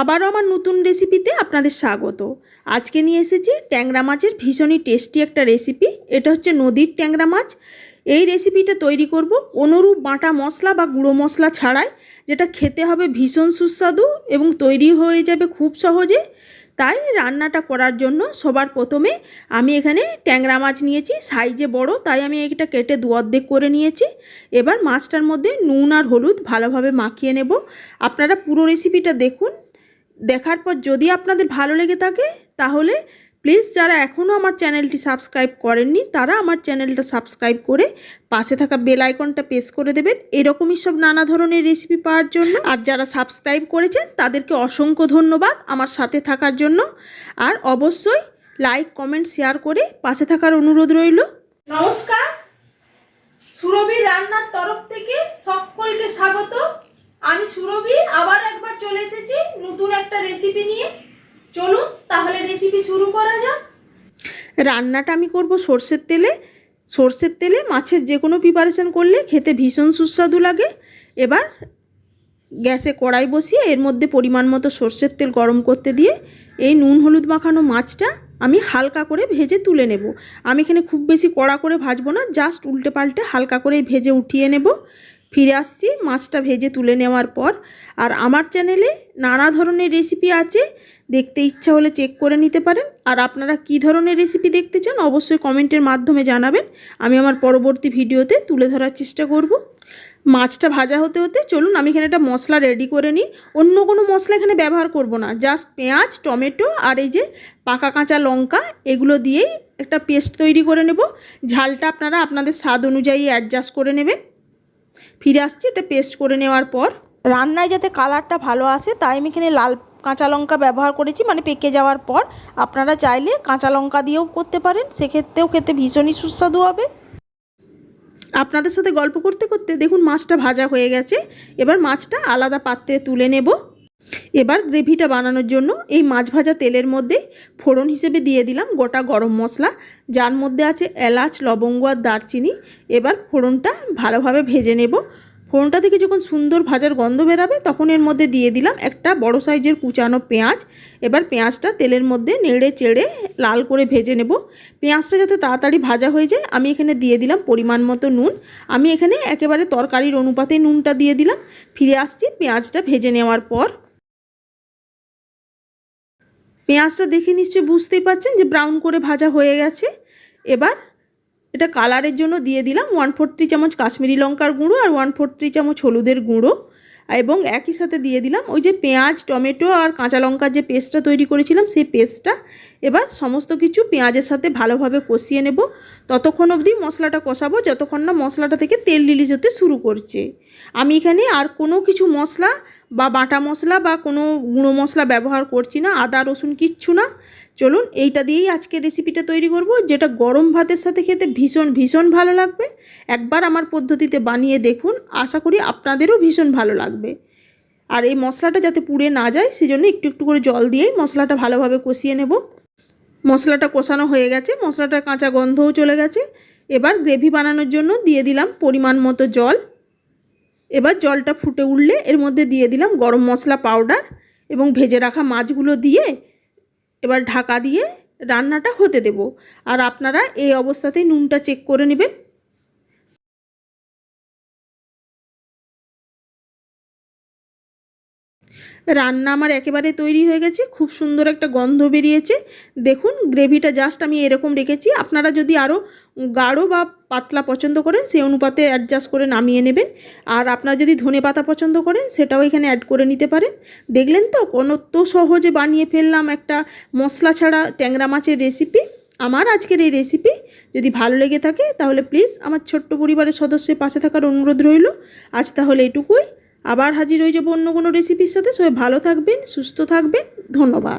আবারও আমার নতুন রেসিপিতে আপনাদের স্বাগত। আজকে নিয়ে এসেছি ট্যাংরা মাছের ভীষণই টেস্টি একটা রেসিপি। এটা হচ্ছে নদীর ট্যাংরা মাছ। এই রেসিপিটা তৈরি করব অনুরূপ বাটা মশলা বা গুঁড়ো মশলা ছাড়াই, যেটা খেতে হবে ভীষণ সুস্বাদু এবং তৈরি হয়ে যাবে খুব সহজে। তাই রান্নাটা করার জন্য সবার প্রথমে আমি এখানে ট্যাংরা মাছ নিয়েছি। সাইজে বড়, তাই আমি এটা কেটে দু অর্ধেক করে নিয়েছি। এবার মাছটার মধ্যে নুন আর হলুদ ভালোভাবে মাখিয়ে নেব। আপনারা পুরো রেসিপিটা দেখুন। দেখার পর যদি আপনাদের ভালো লেগে থাকে, তাহলে প্লিজ যারা এখনও আমার চ্যানেলটি সাবস্ক্রাইব করেননি, তারা আমার চ্যানেলটা সাবস্ক্রাইব করে পাশে থাকা বেল আইকনটা প্রেস করে দেবেন। এরকমই সব নানা ধরনের রেসিপি পাওয়ার জন্য। আর যারা সাবস্ক্রাইব করেছেন, তাদেরকে অসংখ্য ধন্যবাদ আমার সাথে থাকার জন্য। আর অবশ্যই লাইক কমেন্ট শেয়ার করে পাশে থাকার অনুরোধ রইল। নমস্কার। সুরভি রান্নার তরফ থেকে সকলকে স্বাগত। আমি সুরভি, আবার একবার চলে এসেছি রেসিপি নিয়ে। চলুন, তাহলে রেসিপি শুরু করা যাক। রান্নাটা আমি করব সর্ষের তেলে। সর্ষের তেলে মাছের যে কোনো প্রিপারেশন করলে খেতে ভীষণ সুস্বাদু লাগে। এবার গ্যাসে কড়াই বসিয়ে এর মধ্যে পরিমাণ মতো সর্ষের তেল গরম করতে দিয়ে এই নুন হলুদ মাখানো মাছটা আমি হালকা করে ভেজে তুলে নেব। আমি এখানে খুব বেশি কড়া করে ভাজবো না, জাস্ট উল্টে পাল্টে হালকা করেই ভেজে উঠিয়ে নেব। ফিরে আসছি, মাছটা ভেজে তুলে নেওয়ার পর। আর আমার চ্যানেলে নানা ধরনের রেসিপি আছে, দেখতে ইচ্ছা হলে চেক করে নিতে পারেন। আর আপনারা কি ধরনের রেসিপি দেখতে চান, অবশ্যই কমেন্টের মাধ্যমে জানাবেন। আমি আমার পরবর্তী ভিডিওতে তুলে ধরার চেষ্টা করব। মাছটা ভাজা হতে হতে চলুন, আমি এখানে একটা মশলা রেডি করে নিই। অন্য কোনো মশলা এখানে ব্যবহার করব না জাস্ট পেঁয়াজ, টমেটো আর এই যে পাকা কাঁচা লঙ্কা, এগুলো দিয়েই একটা পেস্ট তৈরি করে নেব। ঝালটা আপনারা আপনাদের স্বাদ অনুযায়ী অ্যাডজাস্ট করে নেবেন। ফিরে আসছি, এটা পেস্ট করে নেওয়ার পর। রান্নায় যাতে কালারটা ভালো আসে, তাই আমি এখানে লাল কাঁচা লঙ্কা ব্যবহার করেছি মানে পেকে যাওয়ার পর। আপনারা চাইলে কাঁচা লঙ্কা দিয়েও করতে পারেন, সেক্ষেত্রেও খেতে ভীষণই সুস্বাদু হবে। আপনাদের সাথে গল্প করতে করতে দেখুন, মাছটা ভাজা হয়ে গেছে। এবার মাছটা আলাদা পাত্রে তুলে নেব। এবার গ্রেভিটা বানানোর জন্য এই মাছ ভাজা তেলের মধ্যে ফোড়ন হিসেবে দিয়ে দিলাম গোটা গরম মশলা। যার মধ্যে আছে এলাচ, লবঙ্গ আর দারচিনি। এবার ফোড়নটা ভালোভাবে ভেজে নেব। ফোড়নটা থেকে যখন সুন্দর ভাজার গন্ধ বেরাবে, তখন এর মধ্যে দিয়ে দিলাম একটা বড় সাইজের কুচানো পেঁয়াজ। এবার পেঁয়াজটা তেলের মধ্যে নেড়ে চেড়ে লাল করে ভেজে নেব। পেঁয়াজটা যাতে তাড়াতাড়ি ভাজা হয়ে যায়, আমি এখানে দিয়ে দিলাম পরিমাণ মতো নুন। আমি এখানে একেবারে তরকারির অনুপাতে নুনটা দিয়ে দিলাম। ফিরে আসছি পেঁয়াজটা ভেজে নেওয়ার পর। পেঁয়াজটা দেখে নিশ্চয়ই বুঝতেই পারছেন যে ব্রাউন করে ভাজা হয়ে গেছে। এবার এটা কালারের জন্য দিয়ে দিলাম ওয়ান ফোর থ্রি চামচ কাশ্মীরি লঙ্কার গুঁড়ো আর ওয়ান ফোর থ্রি চামচ হলুদের গুঁড়ো। এবং একই সাথে দিয়ে দিলাম ওই যে পেঁয়াজ, টমেটো আর কাঁচা লঙ্কার যে পেস্টটা তৈরি করেছিলাম সেই পেস্টটা এবার সমস্ত কিছু পেঁয়াজের সাথে ভালোভাবে কষিয়ে নেব। ততক্ষণ অবধি মশলাটা কষাবো, যতক্ষণ না মশলাটা থেকে তেল রিলিজ হতে শুরু করছে। আমি এখানে আর কোনো কিছু মশলা বা বাটা মশলা বা কোনো গুঁড়ো মশলা ব্যবহার করছি না, আদা, রসুন কিচ্ছু না। চলুন এইটা দিয়েই আজকে রেসিপিটা তৈরি করব, যেটা গরম ভাতের সাথে খেতে ভীষণ ভীষণ ভালো লাগবে। একবার আমার পদ্ধতিতে বানিয়ে দেখুন, আশা করি আপনাদেরও ভীষণ ভালো লাগবে। আর এই মশলাটা যাতে পুড়ে না যায়, সেজন্য একটু একটু করে জল দিয়েই মশলাটা ভালোভাবে কষিয়ে নেব। মশলাটা কষানো হয়ে গেছে, মশলাটার কাঁচা গন্ধও চলে গেছে। এবার গ্রেভি বানানোর জন্য দিয়ে দিলাম পরিমাণ মতো জল। এবার জলটা ফুটে উঠলে এর মধ্যে দিয়ে দিলাম গরম মশলা পাউডার এবং ভেজে রাখা মাছগুলো দিয়ে এবার ঢাকা দিয়ে রান্নাটা হতে দেব। আর আপনারা এই অবস্থাতেই নুনটা চেক করে নেবেন। রান্না আমার একেবারে তৈরি হয়ে গেছে, খুব সুন্দর একটা গন্ধ বেরিয়েছে। দেখুন গ্রেভিটা জাস্ট আমি এরকম রেখেছি। আপনারা যদি আরও গাঢ় বা পাতলা পছন্দ করেন, সেই অনুপাতে অ্যাডজাস্ট করে নামিয়ে নেবেন। আর আপনারা যদি ধনে পাতা পছন্দ করেন, সেটাও এখানে অ্যাড করে নিতে পারেন। দেখলেন তো, কোনো তো সহজে বানিয়ে ফেললাম একটা মশলা ছাড়া ট্যাংরা মাছের রেসিপি আমার আজকের এই রেসিপি যদি ভালো লেগে থাকে, তাহলে প্লিজ আমার ছোট্ট পরিবারের সদস্যের পাশে থাকার অনুরোধ রইল। আজ তাহলে এটুকুই। আবার হাজির হয়ে যাব অন্য কোনো রেসিপির সাথে। সবাই ভালো থাকবেন, সুস্থ থাকবেন। ধন্যবাদ।